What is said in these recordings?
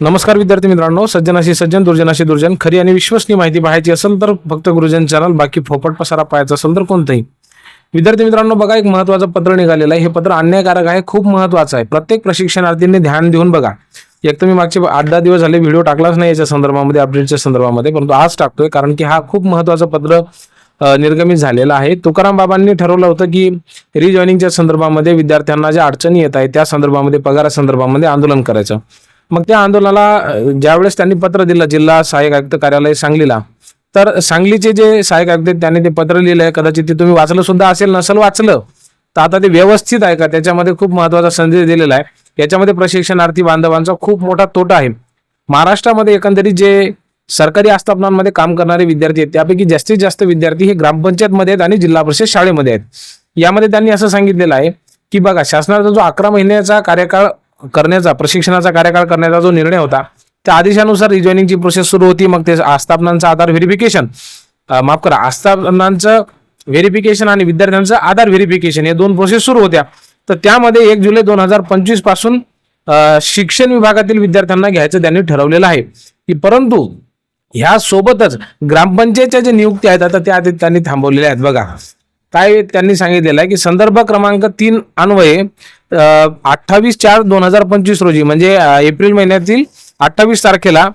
नमस्कार विद्यार्थी मित्रांनो सज्जनाशी सज्जन दुर्जनाशी दुर्जन खरी आणि विश्वसनीय माहिती पाहायची असेल तर फक्त गुरुजन चॅनल बाकी फोपट पसारा पाहायचा असेल तर कोणतंही. विद्यार्थी मित्रांनो बघा एक महत्वाचं पत्र निघालेलं आहे. हे पत्र अन्यायकारक आहे खूप महत्वाचं आहे. प्रत्येक प्रशिक्षणार्थींनी ध्यान देऊन बघा. एक तर मी मागचे आठ दहा दिवस झाले व्हिडिओ टाकलाच नाही याच्या संदर्भामध्ये अपडेटच्या संदर्भामध्ये परंतु आज टाकतोय कारण की हा खूप महत्वाचं पत्र निर्गमित झालेला आहे. तुकाराम बाबांनी ठरवलं होतं की रिजॉईनिंगच्या संदर्भामध्ये विद्यार्थ्यांना ज्या अडचणी येत आहेत त्या संदर्भामध्ये पगारा संदर्भामध्ये आंदोलन करायचं. मग त्या आंदोलनाला ज्यावेळेस त्यांनी पत्र दिलं जिल्हा सहाय्यक आयुक्त कार्यालय सांगलीला तर सांगलीचे जे सहाय्यक आयुक्त आहेत, त्यांनी ते पत्र लिहिलंय कदाचित ते तुम्ही वाचलं सुद्धा असेल नसेल वाचलं तर आता ते व्यवस्थित आहे का? त्याच्यामध्ये खूप महत्त्वाचा संदेश दिलेला आहे. याच्यामध्ये प्रशिक्षणार्थी बांधवांचा खूप मोठा तोटा आहे. महाराष्ट्रामध्ये एकंदरीत जे सरकारी आस्थापनांमध्ये काम करणारे विद्यार्थी आहेत त्यापैकी जास्तीत जास्त विद्यार्थी हे ग्रामपंचायतमध्ये आहेत आणि जिल्हा परिषद शाळेमध्ये आहेत. यामध्ये त्यांनी असं सांगितलेलं आहे की बघा शासनाचा जो अकरा महिन्याचा कार्यकाळ करण्याचा प्रशिक्षणाचा कार्यकाळ करण्याचा जो निर्णय होता त्या आदेशानुसार रिजॉईनिंगची प्रोसेस सुरू होती. मग ते आस्थापनांचा आधार व्हेरिफिकेशन माफ करा आस्थापनांचं व्हेरिफिकेशन आणि विद्यार्थ्यांचं आधार व्हेरिफिकेशन हे दोन प्रोसेस सुरू होत्या. तर त्यामध्ये एक जुलै दोन हजार पंचवीसपासून शिक्षण विभागातील विद्यार्थ्यांना घ्यायचं त्यांनी ठरवलेलं आहे. की परंतु ह्या सोबतच ग्रामपंचायतच्या जे नियुक्ती आहेत आता त्या आधी त्यांनी थांबवलेल्या आहेत. बघा काय त्यांनी सांगितलेलं आहे की संदर्भ क्रमांक तीन अन्वये अठ्ठावीस चार दोन हजार पंचवीस रोजी म्हणजे एप्रिल महिन्यातील अठ्ठावीस तारखेला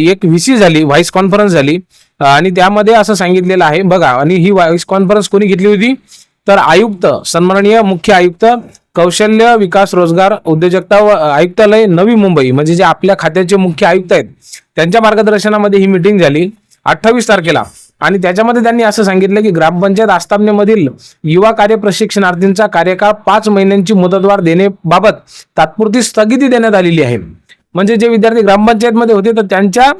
एक व्हीसी झाली व्हाईस कॉन्फरन्स झाली. आणि त्यामध्ये असं सांगितलेलं आहे बघा आणि ही व्हाईस कॉन्फरन्स कोणी घेतली होती? तर आयुक्त सन्माननीय मुख्य आयुक्त कौशल्य विकास रोजगार उद्योजकता व आयुक्तालय नवी मुंबई म्हणजे जे आपल्या खात्याचे मुख्य आयुक्त आहेत त्यांच्या मार्गदर्शनामध्ये ही मिटिंग झाली अठ्ठावीस तारखेला. आणि त्याच्यामध्ये त्यांनी असं सांगितलं की ग्रामपंचायत आस्थापनेमधील युवा कार्य प्रशिक्षणार्थींचा कार्यकाळ पाच महिन्यांची मुदतवाढ देण्याबाबत तात्पुरती स्थगिती देण्यात आलेली आहे. म्हणजे जे विद्यार्थी ग्रामपंचायतमध्ये होते तर त्यांच्या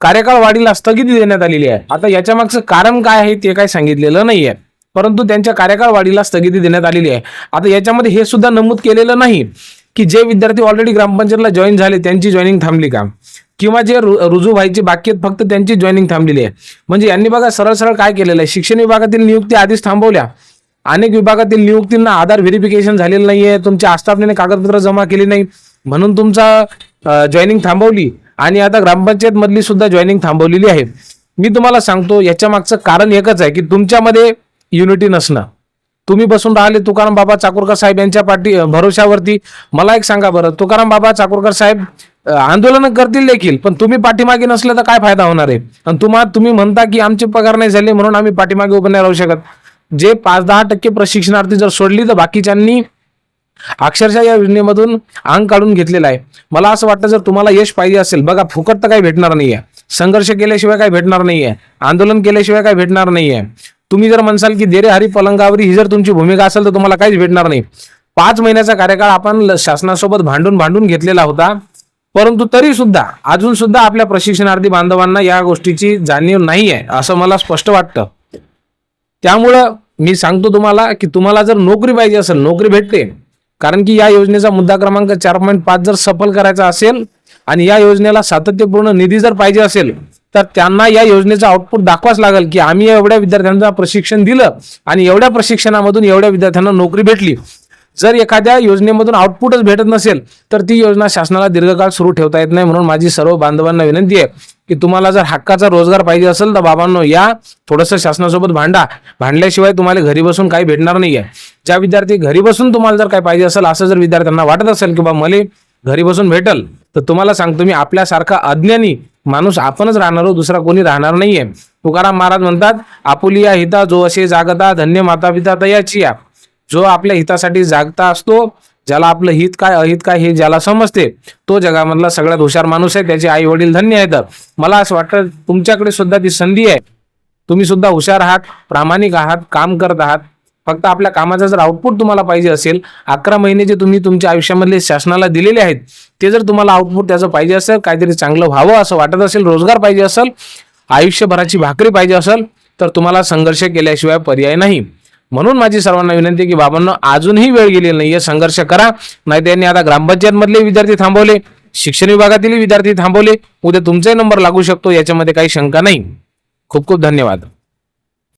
कार्यकाळ वाढीला स्थगिती देण्यात आलेली आहे. आता याच्या मागचं कारण काय आहे ते काय सांगितलेलं नाही आहे परंतु त्यांच्या कार्यकाळ वाढीला स्थगिती देण्यात आलेली आहे. आता याच्यामध्ये हे सुद्धा नमूद केलेलं नाही की जे विद्यार्थी ऑलरेडी ग्रामपंचायतला जॉईन झाले त्यांची जॉईनिंग थांबली का? किंवा जे रु- रुजू व्हायचे बाकी आहेत फक्त त्यांची जॉईनिंग थांबलेली आहे. म्हणजे यांनी बघा सरळ सरळ काय केलेलं आहे? शिक्षण विभागातील नियुक्ती आधीच थांबवल्या. अनेक विभागातील नियुक्तींना आधार व्हेरिफिकेशन झालेलं नाहीये. तुमच्या आस्थापनेने कागदपत्र जमा केली नाही. म्हणून तुमचा जॉईनिंग थांबवली. आणि आता ग्रामपंचायत मधली सुद्धा जॉईनिंग थांबवलेली आहे. मी तुम्हाला सांगतो याच्या मागचं कारण एकच आहे की तुमच्यामध्ये युनिटी नसणं. तुम्ही बसून राहिले तुकाराम बाबा चाकूरकर साहेब यांच्या पाठी भरोशावरती. मला एक सांगा बरं तुकाराम बाबा चाकूरकर साहेब आंदोलन करतील देखील पण तुम्ही पाठीमागे नसले तर काय फायदा होणार आहे? आणि तुम्हा तुम्ही म्हणता की आमचे पगार नाही झाले म्हणून आम्ही पाठीमागे उभं नाही राहू शकत. जे पाच दहा टक्के प्रशिक्षणार्थी जर सोडली तर बाकीच्यांनी अक्षरशः या योजनेमधून अंग काढून घेतलेला आहे. मला असं वाटतं जर तुम्हाला यश पाहिजे असेल बघा फुकट तर काही भेटणार नाहीये. संघर्ष केल्याशिवाय काही भेटणार नाहीये. आंदोलन केल्याशिवाय काही भेटणार नाहीये. तुम्ही जर म्हणसाल की देरे हरी पलंगावरी ही जर तुमची भूमिका असेल तर तुम्हाला काहीच भेटणार नाही. पाच महिन्याचा कार्यकाळ आपण ल- शासनासोबत भांडून भांडून घेतलेला होता. परंतु तरी सुद्धा अजून सुद्धा आपल्या प्रशिक्षणार्थी बांधवांना या गोष्टीची जाणीव नाही आहे असं मला स्पष्ट वाटतं. त्यामुळं मी सांगतो तुम्हाला की तुम्हाला जर नोकरी पाहिजे असेल नोकरी भेटते. कारण की या योजनेचा मुद्दा क्रमांक चार पॉईंट पाच जर सफल करायचा असेल आणि या योजनेला सातत्यपूर्ण निधी जर पाहिजे असेल तर त्यांना या योजनेचा आउटपुट दाखवाच लागेल की आम्ही एवढ्या विद्यार्थ्यांना प्रशिक्षण दिलं आणि एवढ्या प्रशिक्षणामधून एवढ्या विद्यार्थ्यांना नोकरी भेटली. जर एखाद्या योजनेमधून आउटपुटच भेटत नसेल तर ती योजना शासनाला दीर्घकाळ सुरू ठेवता येत नाही म्हणून माझी सर्व बांधवांना विनंती आहे की तुम्हाला जर हक्काचा रोजगार पाहिजे असेल तर बाबांनो या थोडंसं शासनासोबत भांडा. भांडल्याशिवाय तुम्हाला घरी बसून काही भेटणार नाही आहे ज्या विद्यार्थी घरी बसून तुम्हाला जर काय पाहिजे असेल असं जर विद्यार्थ्यांना वाटत असेल की बा मला घरी बसून भेटल तर तुम्हाला सांगतो मी आपल्यासारखा अज्ञानी माणूस आपणच राहणार आहोत, दुसरा कोणी राहणार नाहीये. तुकाराम महाराज म्हणतात आपुलिया हिता जो असे जागता धन्य माता पिता तयाची या. जो आपल्या हितासाठी जागता असतो ज्याला आपलं हित काय अहित काय हे ज्याला समजते तो जगामधला सगळ्यात हुशार माणूस आहे त्याचे आई वडील धन्य आहेत. मला असं वाटतं तुमच्याकडे सुद्धा ती संधी आहे. तुम्ही सुद्धा हुशार आहात प्रामाणिक आहात काम करत आहात. फक्त आपल्या कामाचा जर आउटपुट तुम्हाला पाहिजे असेल अकरा महिने जे तुम्ही तुमच्या आयुष्यामधले शासनाला दिलेले आहेत ते जर तुम्हाला आउटपुट त्याचं पाहिजे असेल काहीतरी चांगलं व्हावं असं वाटत असेल रोजगार पाहिजे असेल आयुष्यभराची भाकरी पाहिजे असेल तर तुम्हाला संघर्ष केल्याशिवाय पर्याय नाही. म्हणून माझी सर्वांना विनंती की बाबांना अजूनही वेळ गेलेली नाहीये संघर्ष करा. नाही त्यांनी आता ग्रामपंचायत मधले विद्यार्थी थांबवले शिक्षण विभागातील विद्यार्थी थांबवले. उद्या तुमचाही नंबर लागू शकतो याच्यामध्ये काही शंका नाही. खूप खूप धन्यवाद.